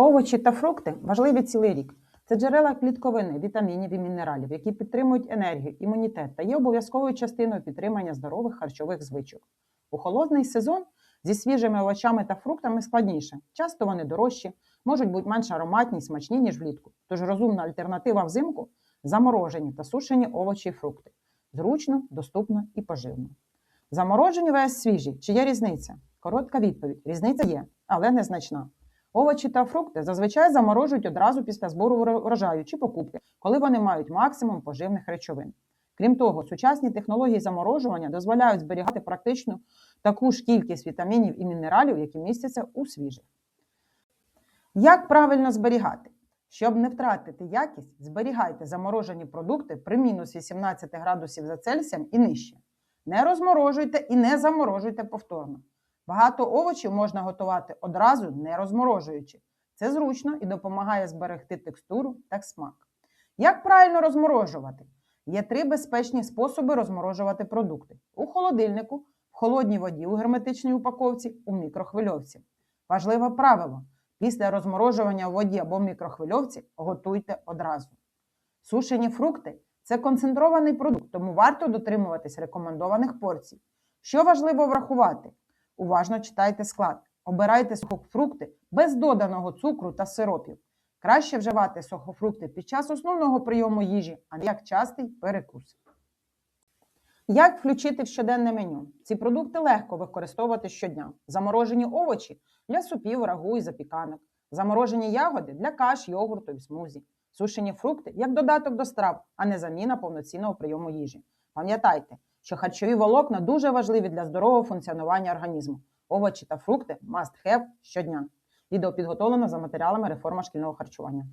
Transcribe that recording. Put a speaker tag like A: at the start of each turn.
A: Овочі та фрукти важливі цілий рік. Це джерела клітковини, вітамінів і мінералів, які підтримують енергію, імунітет та є обов'язковою частиною підтримання здорових харчових звичок. У холодний сезон зі свіжими овочами та фруктами складніше. Часто вони дорожчі, можуть бути менш ароматні смачні, ніж влітку. Тож розумна альтернатива взимку заморожені та сушені овочі і фрукти. Зручно, доступно і поживно. Заморожені вес свіжі. Чи є різниця? Коротка відповідь: різниця є, але незначна. Овочі та фрукти зазвичай заморожують одразу після збору врожаю чи покупки, коли вони мають максимум поживних речовин. Крім того, сучасні технології заморожування дозволяють зберігати практично таку ж кількість вітамінів і мінералів, які містяться у свіжих. Як правильно зберігати? Щоб не втратити якість, зберігайте заморожені продукти при мінус 18 градусів за Цельсієм і нижче. Не розморожуйте і не заморожуйте повторно. Багато овочів можна готувати одразу, не розморожуючи. Це зручно і допомагає зберегти текстуру та смак. Як правильно розморожувати? Є три безпечні способи розморожувати продукти: у холодильнику, в холодній воді у герметичній упаковці, у мікрохвильовці. Важливе правило: після розморожування в воді або мікрохвильовці готуйте одразу. Сушені фрукти це концентрований продукт, тому варто дотримуватись рекомендованих порцій. Що важливо врахувати? Уважно читайте склад. Обирайте сухофрукти без доданого цукру та сиропів. Краще вживати сухофрукти під час основного прийому їжі, а не як частий перекус. Як включити в щоденне меню? Ці продукти легко використовувати щодня. Заморожені овочі для супів, рагу і запіканок, заморожені ягоди для каш, йогурту і смузі, сушені фрукти як додаток до страв, а не заміна повноцінного прийому їжі. Пам'ятайте, що харчові волокна дуже важливі для здорового функціонування організму. Овочі та фрукти must have щодня. Відео підготовлено за матеріалами реформа шкільного харчування.